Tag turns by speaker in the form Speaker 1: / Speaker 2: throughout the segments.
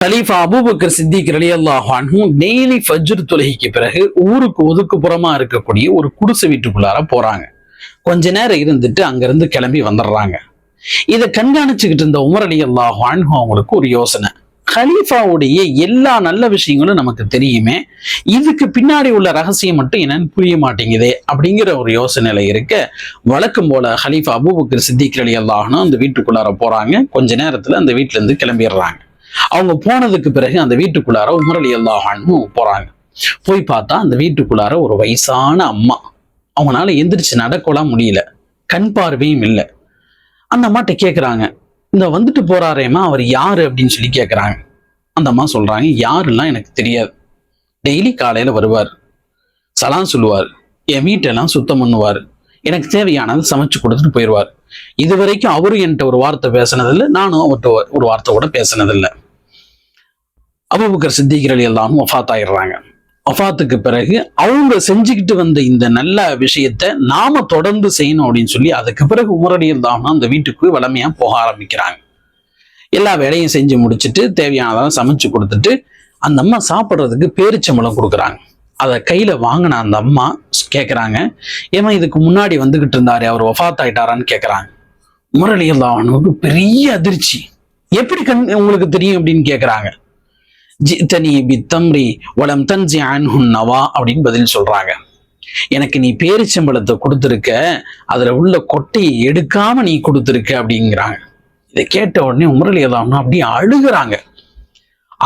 Speaker 1: கலீஃபா Abu Bakr Siddique ரலியல்லாஹு அன்ஹு daily ஃபஜ்ர் தொலகிக்கு பிறகு ஊருக்கு ஒதுக்குப்புறமா இருக்கக்கூடிய ஒரு குடிசை வீட்டுக்குள்ளார போறாங்க. கொஞ்ச நேரம் இருந்துட்டு அங்கிருந்து கிளம்பி வந்துடுறாங்க இதை கண்காணிச்சுக்கிட்டு இருந்த உமர் அலி அல்லாஹு அவங்களுக்கு ஒரு யோசனை. கலீஃபாவுடைய எல்லா நல்ல விஷயங்களும் நமக்கு தெரியுமே. இதுக்கு பின்னாடி உள்ள ரகசியம் மட்டும் என்னன்னு புரிய மாட்டேங்குதே அப்படிங்கிற ஒரு யோசனையில இருக்க வழக்கம் போல ஹலீஃபா அபூபக்கர் சித்திக் அலி அல்லாஹனும் அந்த வீட்டுக்குள்ளார போறாங்க. கொஞ்ச நேரத்துல அந்த வீட்டுல இருந்து கிளம்பிடுறாங்க அவங்க போனதுக்கு பிறகு அந்த வீட்டுக்குள்ளார உமர் அலி அல்லாஹான்னு போறாங்க. போய் பார்த்தா அந்த வீட்டுக்குள்ளார ஒரு வயசான அம்மா. அவங்களால எந்திரிச்சு நடக்கலாம் முடியல. கண் பார்வையும் இல்லை. அந்த அம்மாட்ட கேட்குறாங்க இந்த வந்துட்டு போறாரேம்மா அவர் யாரு அப்படின்னு சொல்லி கேட்குறாங்க அந்த அம்மா சொல்றாங்க யாருலாம் எனக்கு தெரியாது. டெய்லி காலையில வருவார். சலாம் சொல்லுவார். என் வீட்டெல்லாம் சுத்தம் பண்ணுவார். எனக்கு தேவையானதை சமைச்சு கொடுத்துட்டு போயிடுவார் இது வரைக்கும் அவரும் என்கிட்ட ஒரு வார்த்தை பேசினதில்லை நானும் அவர்கிட்ட ஒரு வார்த்தை கூட பேசினதில்லை. அபுபக்கர் சித்திகர் அலி எல்லாமும் ஒஃபாத் ஆயிடுறாங்க ஒஃபாத்துக்கு பிறகு அவங்க செஞ்சுக்கிட்டு வந்த இந்த நல்ல விஷயத்த நாம தொடர்ந்து செய்யணும் அப்படின்னு சொல்லி அதுக்கு பிறகு உமரடி இல்லாமல் அந்த வீட்டுக்கு வளமையா போக ஆரம்பிக்கிறாங்க. எல்லா வேலையும் செஞ்சு முடிச்சுட்டு தேவையானதெல்லாம் சமைச்சு கொடுத்துட்டு அந்த அம்மா சாப்பிட்றதுக்கு பேரிச்சம்பளம் கொடுக்குறாங்க. அதை கையில் வாங்கின அந்த அம்மா கேட்குறாங்க ஏமா இதுக்கு முன்னாடி வந்துகிட்டு இருந்தாரு அவர் ஒஃபாத் ஆயிட்டாரான்னு கேட்குறாங்க உமரலி அல்லாஹனுக்கு பெரிய அதிர்ச்சி. எப்படி கண் உங்களுக்கு தெரியும் அப்படின்னு கேட்குறாங்க ஜித்தனி பித்தம்ரி வலம் தன்ஜி அன்ஹுன் நவா அப்படின்னு பதில் சொல்றாங்க. எனக்கு நீ பேரிச்சம்பளத்தை கொடுத்துருக்க அதுல உள்ள கொட்டையை எடுக்காம நீ கொடுத்துருக்க அப்படிங்கிறாங்க. இதை கேட்ட உடனே உமரலி அல்லாஹ்னு அப்படியே அழுகுறாங்க.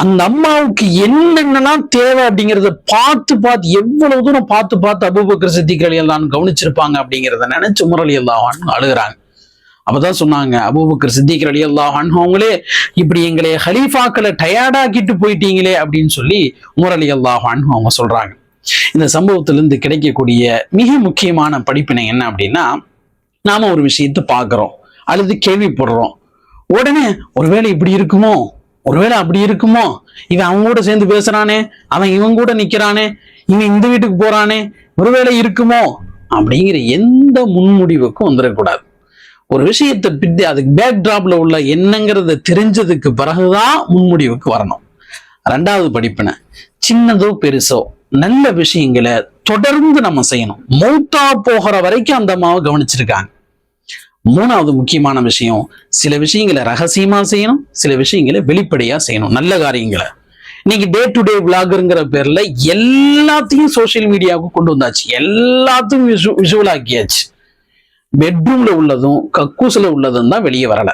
Speaker 1: அந்த அம்மாவுக்கு என்னென்னலாம் தேவை அப்படிங்கிறத பார்த்து பார்த்து எவ்வளவு தூரம் பார்த்து பார்த்து அபுபக்கர் சித்திக் அலி அல்லான்னு கவனிச்சிருப்பாங்க அப்படிங்கிறத நினைச்சு முரளி அல்லாஹான் அழுகுறாங்க. அப்பதான் சொன்னாங்க அபூபக்கர் சித்திக் அலி அல்லாஹான் அவங்களே இப்படி எங்களை ஹலீஃபாக்களை டயர்டாக்கிட்டு போயிட்டீங்களே அப்படின்னு சொல்லி முரளி அல்லாஹான் அவங்க சொல்றாங்க. இந்த சம்பவத்திலிருந்து கிடைக்கக்கூடிய மிக முக்கியமான படிப்பினை என்ன அப்படின்னா நாம ஒரு விஷயத்தை பார்க்குறோம் அல்லது கேள்விப்படுறோம். உடனே ஒருவேளை இப்படி இருக்குமோ? ஒருவேளை அப்படி இருக்குமோ? இவன் அவங்க கூட சேர்ந்து பேசுறானே அவன் இவன் கூட நிக்கிறானே இவன் இந்த வீட்டுக்கு போறானே ஒருவேளை இருக்குமோ? அப்படிங்கிற எந்த முன்முடிவுக்கும் வந்துடக்கூடாது. ஒரு விஷயத்தை பிடி அதுக்கு பேக் டிராப்ல உள்ள என்னங்கிறத தெரிஞ்சதுக்கு பிறகுதான் முன்முடிவுக்கு வரணும். ரெண்டாவது படிப்பினை சின்னதோ பெருசோ நல்ல விஷயங்களை தொடர்ந்து நம்ம செய்யணும். மௌத்தா போகிற வரைக்கும் அந்த அம்மாவை கவனிச்சிருக்காங்க. மூணாவது முக்கியமான விஷயம் சில விஷயங்களை ரகசியமா செய்யணும் சில விஷயங்களை வெளிப்படையா செய்யணும். நல்ல காரியங்களை. இன்னைக்கு டே டு டே விளாகருங்கிற பேர்ல எல்லாத்தையும் சோஷியல் மீடியாவுக்கு கொண்டு வந்தாச்சு. எல்லாத்தையும் விஷுவலாக்கியாச்சு விஷுவல் ஆக்கியாச்சு. பெட்ரூம்ல உள்ளதும் கக்கூஸ்ல உள்ளதும் தான் வெளியே வரல.